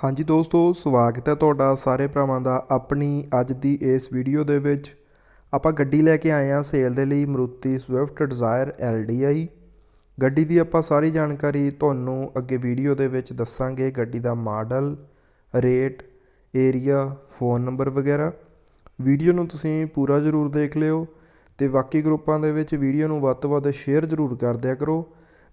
ਹਾਂਜੀ ਦੋਸਤੋ, ਸਵਾਗਤ ਹੈ ਤੁਹਾਡਾ ਸਾਰੇ ਭਰਾਵਾਂ ਦਾ ਆਪਣੀ ਅੱਜ ਦੀ ਇਸ ਵੀਡੀਓ ਦੇ ਵਿੱਚ। ਆਪਾਂ ਗੱਡੀ ਲੈ ਕੇ ਆਏ ਹਾਂ ਸੇਲ ਦੇ ਲਈ ਮਰੂਤੀ ਸਵਿਫਟ ਡਿਜ਼ਾਇਰ LDI ਗੱਡੀ ਦੀ ਆਪਾਂ ਸਾਰੀ ਜਾਣਕਾਰੀ ਤੁਹਾਨੂੰ ਅੱਗੇ ਵੀਡੀਓ ਦੇ ਵਿੱਚ ਦੱਸਾਂਗੇ। ਗੱਡੀ ਦਾ model, rate, area, phone number ਵਗੈਰਾ। ਵੀਡੀਓ ਨੂੰ ਤੁਸੀਂ ਪੂਰਾ ਜ਼ਰੂਰ ਦੇਖ ਲਿਓ ਤੇ ਬਾਕੀ ਗਰੁੱਪਾਂ ਦੇ ਵਿੱਚ ਵੀਡੀਓ ਨੂੰ ਵੱਧ ਤੋਂ ਵੱਧ ਸ਼ੇਅਰ ਜ਼ਰੂਰ ਕਰ ਦਿਆ ਕਰੋ।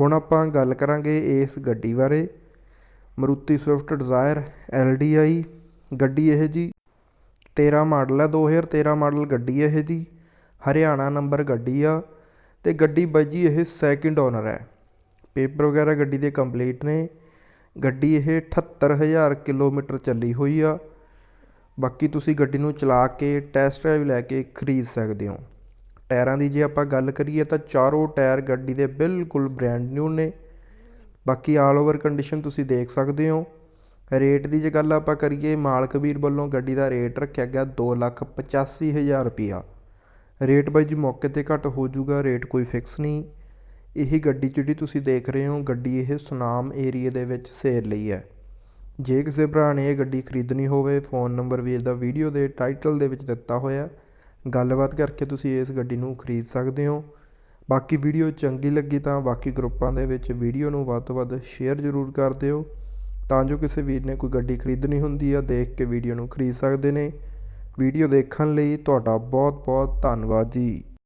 ਹੁਣ ਆਪਾਂ ਗੱਲ ਕਰਾਂਗੇ ਇਸ ਗੱਡੀ ਬਾਰੇ। ਮਰੂਤੀ ਸਵਿਫਟ ਡਿਜ਼ਾਇਰ LDI ਗੱਡੀ ਇਹ ਜੀ। 13 ਮਾਡਲ ਹੈ 2013 ਮਾਡਲ ਗੱਡੀ ਇਹ ਜੀ। ਹਰਿਆਣਾ ਨੰਬਰ ਗੱਡੀ ਆ ਤੇ ਗੱਡੀ ਬਾਈ ਜੀ ਇਹ ਸੈਕਿੰਡ ਓਨਰ ਹੈ। ਪੇਪਰ ਵਗੈਰਾ ਗੱਡੀ ਦੇ ਕੰਪਲੀਟ ਨੇ। ਗੱਡੀ ਇਹ 78000 ਕਿਲੋਮੀਟਰ ਚੱਲੀ ਹੋਈ ਆ। ਬਾਕੀ ਤੁਸੀਂ ਗੱਡੀ ਨੂੰ ਚਲਾ ਕੇ ਟੈਸਟ ਡਰਾਈਵ ਲੈ ਕੇ ਖਰੀਦ ਸਕਦੇ ਹੋ। ਟਾਇਰਾਂ ਦੀ ਜੇ ਆਪਾਂ ਗੱਲ ਕਰੀਏ ਤਾਂ ਚਾਰੋਂ ਟਾਇਰ ਗੱਡੀ ਦੇ ਬਿਲਕੁਲ ਬ੍ਰੈਂਡ ਨਿਊ ਨੇ। ਬਾਕੀ ਆਲ ਓਵਰ ਕੰਡੀਸ਼ਨ ਤੁਸੀਂ ਦੇਖ ਸਕਦੇ ਹੋ। ਰੇਟ ਦੀ ਜੇ ਗੱਲ ਆਪਾਂ ਕਰੀਏ, ਮਾਲਕ ਵੀਰ ਵੱਲੋਂ ਗੱਡੀ ਦਾ ਰੇਟ ਰੱਖਿਆ ਗਿਆ 285000 ਰੁਪਿਆ ਰੇਟ ਬਾਈ ਜੀ ਮੌਕੇ ਤੇ ਘੱਟ ਹੋ ਜਾਊਗਾ, ਰੇਟ ਕੋਈ ਫਿਕਸ ਨਹੀਂ। ਇਹ ਗੱਡੀ ਜਿਹੜੀ ਤੁਸੀਂ ਦੇਖ ਰਹੇ ਹੋ, ਗੱਡੀ ਇਹ ਸੁਨਾਮ ਏਰੀਆ ਦੇ ਵਿੱਚ ਸੇਲ ਲਈ ਹੈ। ਜੇ ਕਿਸੇ ਭਰਾ ਨੇ ਇਹ ਗੱਡੀ ਖਰੀਦਣੀ ਹੋਵੇ ਫੋਨ ਨੰਬਰ ਵੀਰ ਦਾ ਵੀਡੀਓ ਦੇ ਟਾਈਟਲ ਦੇ ਵਿੱਚ ਦਿੱਤਾ ਹੋਇਆ। ਗੱਲਬਾਤ ਕਰਕੇ ਤੁਸੀਂ ਇਸ ਗੱਡੀ ਨੂੰ ਖਰੀਦ ਸਕਦੇ ਹੋ। ਬਾਕੀ ਵੀਡੀਓ ਚੰਗੀ ਲੱਗੀ ਤਾਂ ਬਾਕੀ ਗਰੁੱਪਾਂ ਦੇ ਵਿੱਚ ਵੀਡੀਓ ਨੂੰ ਵੱਧ ਤੋਂ ਵੱਧ ਸ਼ੇਅਰ ਜ਼ਰੂਰ ਕਰ ਦਿਓ। ਤਾਂ ਜੋ ਕਿਸੇ ਵੀਰ ਨੇ ਕੋਈ ਗੱਡੀ ਖਰੀਦਣੀ ਹੁੰਦੀ ਆ, ਦੇਖ ਕੇ ਵੀਡੀਓ ਨੂੰ ਖਰੀਦ ਸਕਦੇ ਨੇ। ਵੀਡੀਓ ਦੇਖਣ ਲਈ ਤੁਹਾਡਾ ਬਹੁਤ ਬਹੁਤ ਧੰਨਵਾਦ ਜੀ।